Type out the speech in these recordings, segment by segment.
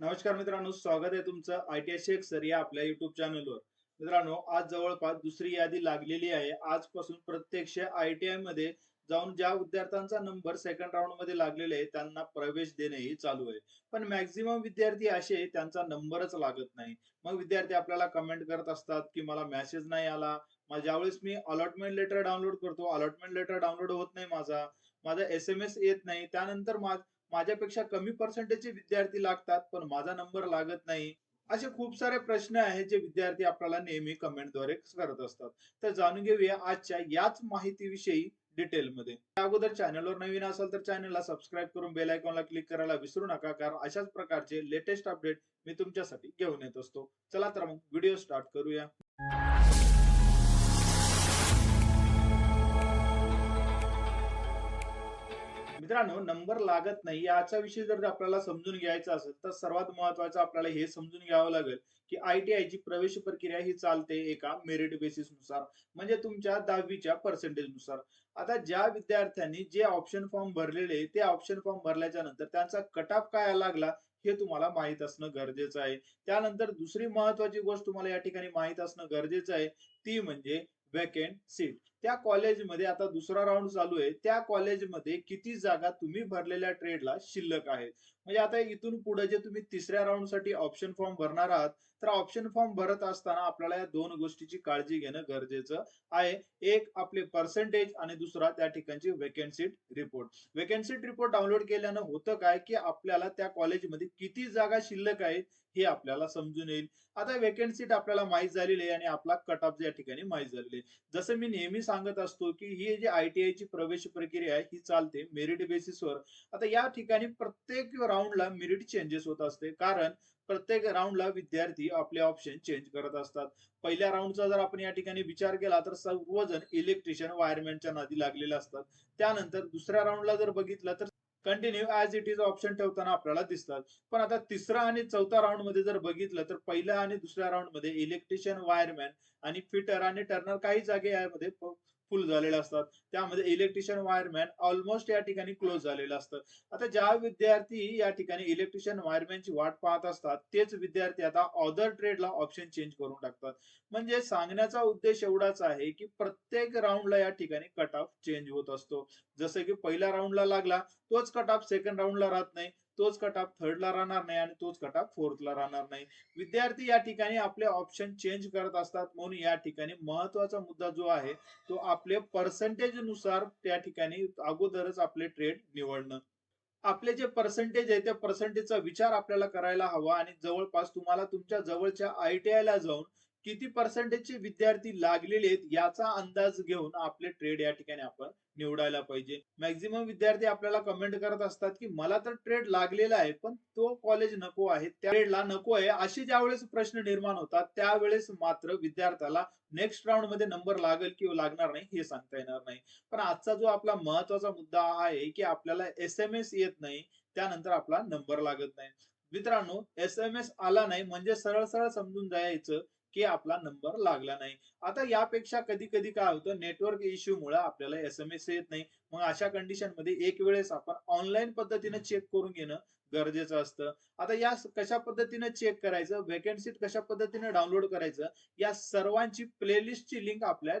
नमस्कार मित्रांनो स्वागत आहे तुमचं आय टी शेख सर या आपल्या युट्यूब चॅनलवर मित्रांनो आज जवळपास दुसरी यादी लागलेली आहे. आजपासून प्रत्यक्ष आय टी आयमध्ये जाऊन ज्या विद्यार्थ्यांचा नंबर सेकंड राऊंडमध्ये लागलेले आहे त्यांना प्रवेश देणेही चालू आहे. पण मॅक्झिमम विद्यार्थी असे त्यांचा नंबरच लागत नाही. मग विद्यार्थी आपल्याला कमेंट करत असतात की मला मेसेज नाही आला. मग ज्यावेळेस मी अलॉटमेंट लेटर डाउनलोड करतो अलॉटमेंट लेटर डाउनलोड होत नाही माझा. माझा एस एम एस येत नाही. त्यानंतर मा- माझ्यापेक्षा कमी पर्सेंटेजचे विद्यार्थी लागतात पण माझा नंबर लागत नाही. असे खूप सारे प्रश्न आहेत जे विद्यार्थी आपल्याला नेहमी कमेंटद्वारे करत असतात. तर जाणून घेऊया आजच्या याच माहितीविषयी डिटेलमध्ये अगोदर चॅनलवर नवीन असाल तर चॅनलला सबस्क्राईब करून बेल आयकॉनला क्लिक करायला विसरू नका कारण अशाच प्रकारचे लेटेस्ट अपडेट मी तुमच्यासाठी घेऊन येत असतो. चला तर मग व्हिडिओ स्टार्ट करूया. मित्रांनो नंबर लागत नाही याचा विषय जर आपल्याला समजून घ्यायचा असेल तर सर्वात महत्वाचं आपल्याला हे समजून घ्यावं लागेल की आयटीआय ची प्रवेश प्रक्रिया ही चालते एका मेरिट बेसिसनुसार म्हणजे तुमच्या दहावीच्या पर्सेंटेजनुसार. आता ज्या विद्यार्थ्यांनी जे ऑप्शन फॉर्म भरलेले ते ऑप्शन फॉर्म भरल्याच्या नंतर त्यांचा कट ऑफ काय लागला हे तुम्हाला माहीत असणं गरजेचं आहे. त्यानंतर दुसरी महत्वाची गोष्ट तुम्हाला या ठिकाणी माहीत असणं गरजेचं आहे ती म्हणजे वेकेंट सीट त्या कॉलेजमध्ये आता दुसरा राऊंड चालू आहे. त्या कॉलेजमध्ये किती जागा तुम्ही भरलेल्या ट्रेडला शिल्लक आहेत? म्हणजे आता इथून पुढे जे तुम्ही तिसऱ्या राऊंडसाठी ऑप्शन फॉर्म भरणार आहात तर ऑप्शन फॉर्म भरत असताना आपल्याला या दोन गोष्टीची काळजी घेणं गरजेचं आहे. एक आपले पर्सेंटेज आणि दुसरा त्या ठिकाणची vacancy report vacancy report download केल्यानं होतं काय की आपल्याला त्या कॉलेजमध्ये किती जागा शिल्लक आहेत हे आपल्याला समजून येईल. आता वेकेन्सीट आपल्याला माहीत झालेली आहे आणि आपला कट ऑफ या ठिकाणी माहीत झालेली आहे. जसं मी नेहमी सांगत असतो की ही जी आयटीआय ची प्रवेश प्रक्रिया आहे ही चालते मेरिट बेसिसवर आता या ठिकाणी प्रत्येक राऊंडला मेरिट चेंजेस होत असते. कारण प्रत्येक राऊंडला विद्यार्थी आपले ऑप्शन चेंज करत असतात. पहिल्या राऊंडचा जर आपण या ठिकाणी विचार केला तर सर्वजण इलेक्ट्रिशियन वायरमॅनच्या नादी लागलेले असतात. त्यानंतर दुसऱ्या राऊंडला जर बघितलं तर continue as it is option ठेवताना आपल्याला दिसतात. पण आता तिसरा आणि चौथा राऊंडमध्ये जर बघितलं तर पहिल्या आणि दुसऱ्या राऊंडमध्ये इलेक्ट्रिशियन वायरमॅन आणि फिटर आणि टर्नर काही जागे यामध्ये फुल झालेले असतात. त्यामध्ये इलेक्ट्रिशियन वायरमॅन ऑलमोस्ट या ठिकाणी क्लोज झालेलं असतं. आता ज्या विद्यार्थी या ठिकाणी इलेक्ट्रिशियन वायरमॅनची वाट पाहत असतात तेच विद्यार्थी आता ऑदर ट्रेडला ऑप्शन चेंज करून टाकतात. म्हणजे सांगण्याचा उद्देश एवढाच आहे की प्रत्येक राऊंडला या ठिकाणी कट ऑफ चेंज होत असतो. जसं की पहिल्या राऊंडला लागला तोच कट ऑफ सेकंड राऊंडला राहत नाही. तोच कट ऑफ थर्डला राहणार नाही आणि तोच कट ऑफ फोर्थला राहणार नाही. विद्यार्थी या ठिकाणी आपले ऑप्शन चेंज करत असतात म्हणून या ठिकाणी महत्त्वाचा मुद्दा जो आहे तो आपले पर्सेंटेजनुसार त्या ठिकाणी अगोदरच आपले ट्रेड निवडणं. आपले जे पर्सेंटेज आहे त्या पर्सेंटेजचा विचार आपल्याला करायला हवा आणि जवळपास तुम्हाला तुमच्या जवळच्या आयटीआय ला जाऊन किती पर्सेंटेजचे विद्यार्थी लागलेले आहेत याचा अंदाज घेऊन आपले ट्रेड या ठिकाणी आपण निवडायला पाहिजे. मॅक्झिमम विद्यार्थी आपल्याला कमेंट करत असतात की मला तर ट्रेड लागलेला आहे पण तो कॉलेज नको आहे त्या ट्रेडला नको आहे. अशी ज्यावेळेस प्रश्न निर्माण होतात त्यावेळेस मात्र विद्यार्थ्याला नेक्स्ट राऊंडमध्ये नंबर लागेल किंवा लागणार नाही हे सांगता येणार नाही. पण आजचा जो आपला महत्त्वाचा मुद्दा आहे की आपल्याला एस एम एस येत नाही त्यानंतर आपला नंबर लागत नाही. मित्रांनो एस एम एस आला नाही म्हणजे सरळ सरळ समजून जायचं की आपला नंबर लागला नाही. आता यापेक्षा कधी कधी काय होतं नेटवर्क इश्यू मुळे आपल्याला एस एम एस येत नाही. मग अशा कंडिशनमध्ये एक वेळेस आपण ऑनलाईन पद्धतीने चेक करून घेणं गरजेचं असतं. आता या कशा पद्धतीने चेक करायचं व्हॅकन्सी कशा पद्धतीने डाउनलोड करायचं या सर्वांची प्लेलिस्टची लिंक आपल्या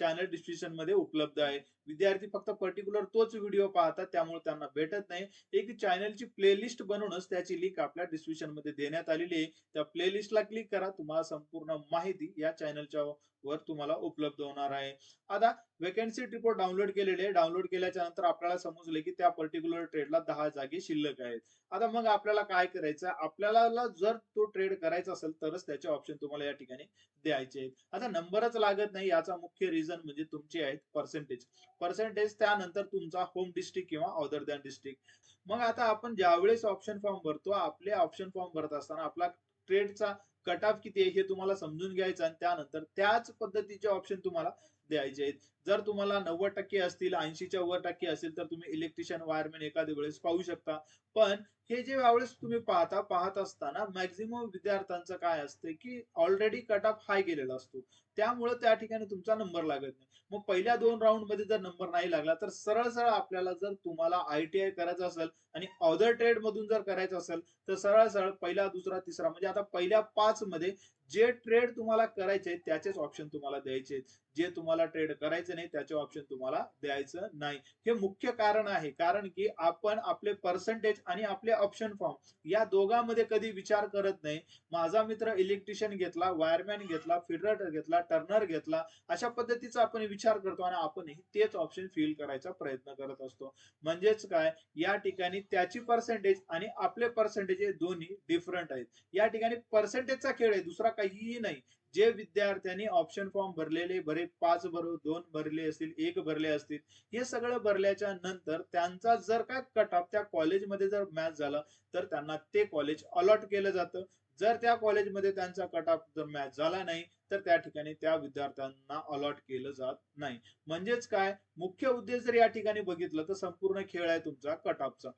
चॅनल डिस्क्रिप्शनमध्ये उपलब्ध आहे. विद्यार्थी फक्त पर्टिक्युलर तोच व्हिडिओ पाहतात त्यामुळे त्यांना भेटत नाही. एक चॅनलची प्लेलिस्ट बनवूनच त्याची लिंक आपल्या डिस्क्रिप्शनमध्ये देण्यात आलेली आहे. त्या प्लेलिस्टला क्लिक करा तुम्हाला संपूर्ण माहिती या चॅनलच्या वर तुम्हाला उपलब्ध होणार आहे. आता वेकन्सी रिपोर्ट डाउनलोड केलेले आहे. डाउनलोड केल्याच्यानंतर आपल्याला समजले की त्या पर्टिक्युलर ट्रेडला दहा जागे शिल्लक आहेत. आता मग आपल्याला काय करायचं? आपल्याला जर तो ट्रेड करायचा असेल तरच त्याचे ऑप्शन तुम्हाला या ठिकाणी द्यायचे आहेत. आता नंबरच लागत नाही याचा मुख्य रिझन म्हणजे तुमचे आहेत पर्सेंटेज पर्सेंटेज त्यानंतर तुमचा होम डिस्ट्रिक्ट किंवा अदर दॅन डिस्ट्रिक्ट मग आता आपण ज्यावेळेस ऑप्शन फॉर्म भरतो आपले ऑप्शन फॉर्म भरत असताना आपला ट्रेडचा कट ऑफ किती आहे हे तुम्हाला समजून घ्यायचं आणि त्यानंतर त्याच पद्धतीचे ऑप्शन तुम्हाला द्यायचे आहेत जर तुम्हाला नव्वद टक्के असतील ऐंशीच्या वर टक्के असतील तर तुम्ही इलेक्ट्रिशियन वायरमॅन एखाद्या वेळेस पाहू शकता. पण हे जे यावेळेस तुम्ही पाहता पाहत असताना मॅक्झिमम विद्यार्थ्यांचं काय असतं की ऑलरेडी कट ऑफ हाय गेलेला असतो. त्यामुळे त्या ठिकाणी तुमचा नंबर लागत नाही. मग पहिल्या दोन राऊंडमध्ये जर नंबर नाही लागला तर सरळ सरळ आपल्याला जर तुम्हाला आयटीआय करायचं असेल आणि अदर ट्रेड मधून जर करायचं असेल तर सरळ सरळ पहिला दुसरा तिसरा म्हणजे आता पहिल्या पाच मध्ये जे ट्रेड तुम्हाला करायचे त्याचेच ऑप्शन तुम्हाला द्यायचे जे तुम्हाला ट्रेड करायचं नाही त्याचे ऑप्शन तुम्हाला द्यायचं नाही. हे मुख्य कारण आहे. कारण की आपण आपले पर्सेंटेज आणि आपले ऑप्शन फॉर्म या दोघांमध्ये कधी विचार करत नाही. माझा मित्र इलेक्ट्रिशियन घेतला वायरमॅन घेतला फिडरेटर घेतला टर्नर घेतला अशा पद्धतीचा आपण विचार करतो आणि आपणही तेच ऑप्शन फिल करायचा प्रयत्न करत असतो. म्हणजेच काय? या ठिकाणी त्याची पर्सेंटेज आणि आपले पर्सेंटेज हे दोन्ही डिफरंट आहेत. या ठिकाणी पर्सेंटेजचा खेळ आहे दुसरा काहीही नाही. जे विद्यार्थ्यांनी ऑप्शन फॉर्म भरलेले बरे पाच भरो दोन भरले असतील एक भरले असतील हे सगळं भरल्याच्या नंतर त्यांचा जर काय कट ऑफ त्या कॉलेजमध्ये जर मॅच झाला तर त्यांना ते कॉलेज अलॉट केलं जातं. जर त्या कॉलेजमध्ये त्यांचा कट ऑफ जर मॅच झाला नाही तर त्या ठिकाणी त्या विद्यार्थ्यांना अलॉट केलं जात नाही. म्हणजेच काय? मुख्य उद्देश जर या ठिकाणी बघितलं तर संपूर्ण खेळ आहे तुमचा कट ऑफचा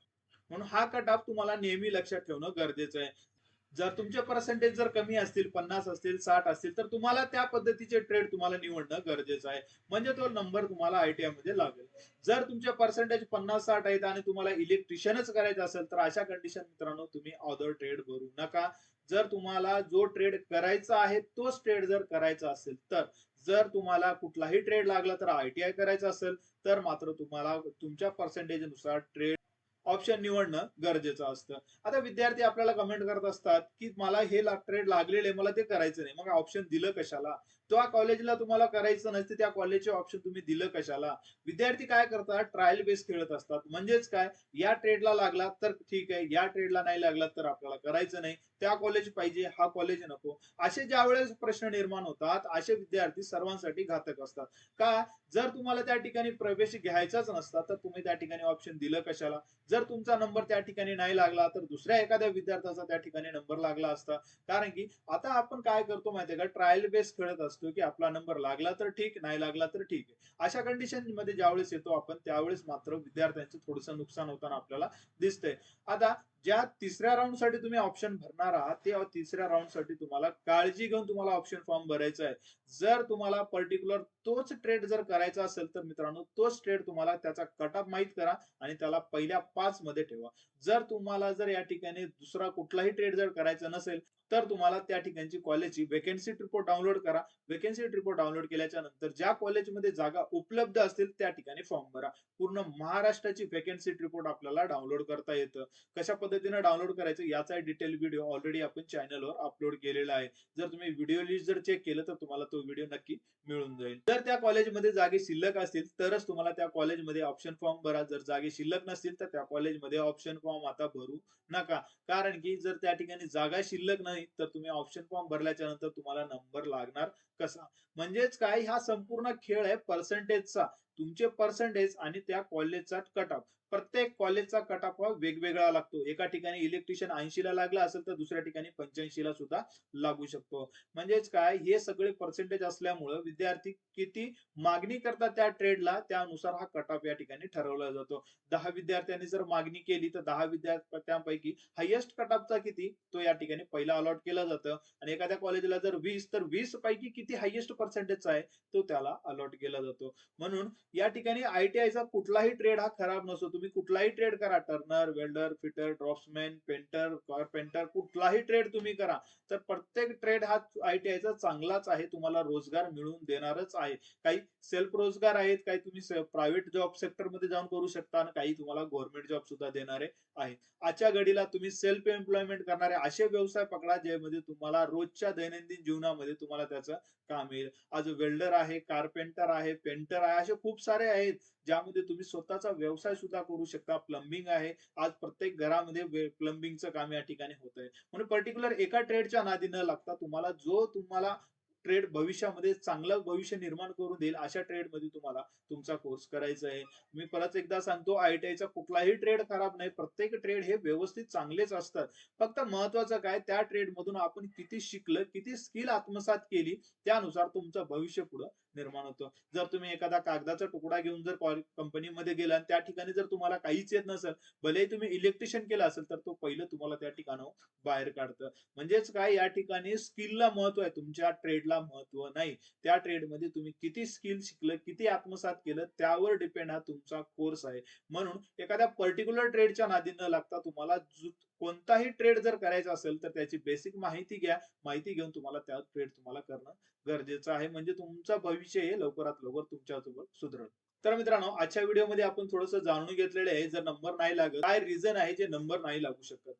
म्हणून हा कट ऑफ तुम्हाला नेहमी लक्षात ठेवणं गरजेचं आहे. जर तुमचे पर्सेंटेज जर कमी असतील पन्नास असतील साठ असतील तर तुम्हाला त्या पद्धतीचे ट्रेड तुम्हाला निवडणं गरजेचं आहे. म्हणजे तो नंबर तुम्हाला आयटीआयमध्ये लागेल. जर तुमचे पर्सेंटेज पन्नास साठ आहेत आणि तुम्हाला इलेक्ट्रिशियनच करायचं असेल तर अशा कंडिशन मित्रांनो तुम्ही ऑदर ट्रेड भरू नका. जर तुम्हाला जो ट्रेड करायचा आहे तोच ट्रेड जर करायचा असेल तर जर तुम्हाला कुठलाही ट्रेड लागला तर आयटीआय करायचा असेल तर मात्र तुम्हाला तुमच्या पर्सेंटेजनुसार ट्रेड ऑप्शन निवडणं गरजेचं असतं. आता विद्यार्थी आपल्याला कमेंट करत असतात की मला हे ट्रेड लागलेले मला ते करायचं नाही. मग ऑप्शन दिलं कशाला? त्या कॉलेजला तुम्हाला करायचं नसते त्या कॉलेजचे ऑप्शन तुम्ही दिलं कशाला? विद्यार्थी काय करतात? ट्रायल बेस खेळत असतात. म्हणजेच काय? या ट्रेडला लागला तर ठीक आहे. या ट्रेडला नाही लागला तर आपल्याला करायचं नाही. त्या कॉलेज पाहिजे हा कॉलेज नको. असे ज्या वेळेस प्रश्न निर्माण होतात असे विद्यार्थी सर्वांसाठी घातक असतात. का? जर तुम्हाला त्या ठिकाणी प्रवेश घ्यायचाच नसता तर तुम्ही त्या ठिकाणी ऑप्शन दिलं कशाला? जर तुमचा नंबर त्या ठिकाणी नाही लागला तर दुसऱ्या एखाद्या विद्यार्थ्याचा त्या ठिकाणी नंबर लागला असता. कारण की आता आपण काय करतो माहितीये का? ट्रायल बेस खेळत असतो की आपला नंबर लागला तर ठीक नाही लागला तर ठीक. आहे अशा कंडिशनमध्ये ज्यावेळेस येतो आपण त्यावेळेस मात्र विद्यार्थ्यांचं थोडस नुकसान होताना आपल्याला दिसतंय. आता ज्या तिसऱ्या राऊंडसाठी तुम्ही ऑप्शन भरणार आहात ते तिसऱ्या राऊंडसाठी तुम्हाला काळजी घेऊन तुम्हाला ऑप्शन फॉर्म भरायचा आहे. जर तुम्हाला पर्टिक्युलर तोच ट्रेड जर करायचा असेल तर मित्रांनो तोच ट्रेड तुम्हाला त्याचा कट ऑफ माहीत करा आणि त्याला पहिल्या पाच मध्ये ठेवा. जर तुम्हाला जर या ठिकाणी दुसरा कुठलाही ट्रेड जर करायचा नसेल तर तुम्हाला त्या ठिकाणची कॉलेजची वेकेन्सी रिपोर्ट डाउनलोड करा. वेकेन्सी रिपोर्ट डाउनलोड केल्याच्यानंतर ज्या कॉलेजमध्ये जागा उपलब्ध असतील त्या ठिकाणी फॉर्म भरा. पूर्ण महाराष्ट्राची वेकेन्सी रिपोर्ट आपल्याला डाउनलोड करता येतं. कशा पद्धतीने डाउनलोड करायचं याचा डिटेल व्हिडिओ ऑलरेडी आपण चॅनलवर अपलोड केलेला आहे. जर तुम्ही व्हिडिओ लिस्ट जर चेक केलं तर तुम्हाला तो व्हिडिओ नक्की मिळून जाईल. जर त्या कॉलेजमध्ये जागे शिल्लक असतील तरच तुम्हाला त्या कॉलेजमध्ये ऑप्शन फॉर्म भरा. जर जागे शिल्लक नसतील तर त्या कॉलेजमध्ये ऑप्शन फॉर्म आता भरू नका. कारण की जर त्या ठिकाणी जागा शिल्लक नाही तर तुम्ही ऑप्शन फॉर्म भरल्याच्या नंतर तुम्हाला नंबर लागणार कसा? म्हणजेच काय? हा संपूर्ण खेळ आहे पर्सेंटेजचा तुमचे पर्सेंटेज आणि त्या कॉलेजचा कट ऑफ प्रत्येक कॉलेजचा कट ऑफ हा वेगवेगळा लागतो. एका ठिकाणी इलेक्ट्रिशियन ऐंशी ला लागला असेल तर दुसऱ्या ठिकाणी पंच्याऐंशी ला सुद्धा लागू शकतो. म्हणजेच काय? हे सगळे पर्सेंटेज असल्यामुळं विद्यार्थी किती मागणी करतात त्या ट्रेडला त्यानुसार हा कट ऑफ या ठिकाणी ठरवला जातो. दहा विद्यार्थ्यांनी जर मागणी केली तर दहा विद्यार्थ्यांपैकी हायेस्ट कट ऑफचा किती? तो या ठिकाणी पहिला अलॉट केला जातं. आणि एखाद्या कॉलेजला जर वीस तर वीस पैकी किती हायेस्ट पर्सेंटेजचा आहे? तो त्याला अलॉट केला जातो. म्हणून या ठिकाणी आयटीआयचा कुठलाही ट्रेड हा खराब नसतो. तुम्ही कुठलाही ट्रेड करा. Turner welder fitter draughtsman painter painter कुठलाही ट्रेड तुम्ही करा. तर प्रत्येक ट्रेड हा आयटीआयचा चांगलाच आहे. तुम्हाला रोजगार मिळवून देणारच आहे. काही सेल्फ रोजगार आहेत काही तुम्ही प्रायव्हेट जॉब सेक्टरमध्ये जाऊन करू शकता आणि काही तुम्हाला गव्हर्नमेंट जॉब सुद्धा देणारे आहेत. आजच्या घडीला तुम्ही सेल्फ एम्प्लॉयमेंट करणारे असे व्यवसाय पकडा ज्यामध्ये तुम्हाला रोजच्या दैनंदिन जीवनामध्ये तुम्हाला त्याचं काम येईल. आज वेल्डर आहे कारपेंटर आहे पेंटर आहे असे खूप सारे आहेत ज्यामध्ये तुम्ही स्वतःचा व्यवसाय सुद्धा करू शकता. प्लंबिंग आहे. आज प्रत्येक घरामध्ये प्लंबिंगचं काम या ठिकाणी होत आहे. म्हणून पर्टिक्युलर एका ट्रेडच्या नादी न लागता तुम्हाला जो तुम्हाला ट्रेड भविष्यामध्ये चांगलं भविष्य निर्माण करून देईल अशा ट्रेडमध्ये तुम्हाला तुमचा कोर्स करायचा आहे. मी परत एकदा सांगतो आयटीआयचा कुठलाही ट्रेड खराब नाही. प्रत्येक ट्रेड हे व्यवस्थित चांगलेच असतात. फक्त महत्वाचं काय त्या ट्रेड मधून आपण किती शिकलं किती स्किल आत्मसात केली त्यानुसार तुमचं भविष्य पुढं निर्माण होतं. जर तुम्ही एखादा कागदाचा तुकडा घेऊन जर कंपनीमध्ये गेला आणि त्या ठिकाणी जर तुम्हाला काहीच येत नसेल भले तुम्ही इलेक्ट्रिशियन केला असेल तर तो पहिलं तुम्हाला त्या ठिकाणाहून बाहेर काढतं. म्हणजेच काय या ठिकाणी स्किलला महत्त्व आहे. तुमच्या ट्रेडला महत्त्व नाही. त्या ट्रेडमध्ये तुम्ही किती स्किल शिकलं किती आत्मसात केलं त्यावर डिपेंड हा तुमचा कोर्स आहे. म्हणून एखाद्या पर्टिक्युलर ट्रेडच्या नादी न लागता तुम्हाला कोणताही ट्रेड जर करायचा असेल तर त्याची बेसिक माहिती घ्या. माहिती घेऊन तुम्हाला त्या ट्रेड तुम्हाला करणं गरजेचं आहे. म्हणजे तुमचं भविष्य हे लवकरात लवकर तुमच्यासोबत सुधरल. तर मित्रांनो आजच्या व्हिडिओमध्ये आपण थोडंसं जाणून घेतलेले आहे. जर नंबर नाही लागत काय रिझन आहे जे नंबर नाही लागू शकत?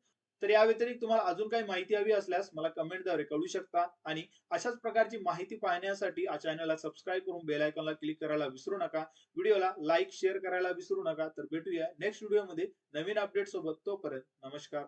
तर या व्यतिरिक्त तुम्हाला अजून काही माहिती हवी असल्यास मला कमेंटद्वारे कळू शकता. आणि अशाच प्रकारची माहिती पाहण्यासाठी या चॅनलला सबस्क्राईब करून बेल आयकॉनला क्लिक करायला विसरू नका. व्हिडिओला लाईक शेअर करायला विसरू नका. तर भेटूया नेक्स्ट व्हिडिओमध्ये नवीन अपडेट सोबत. तोपर्यंत नमस्कार.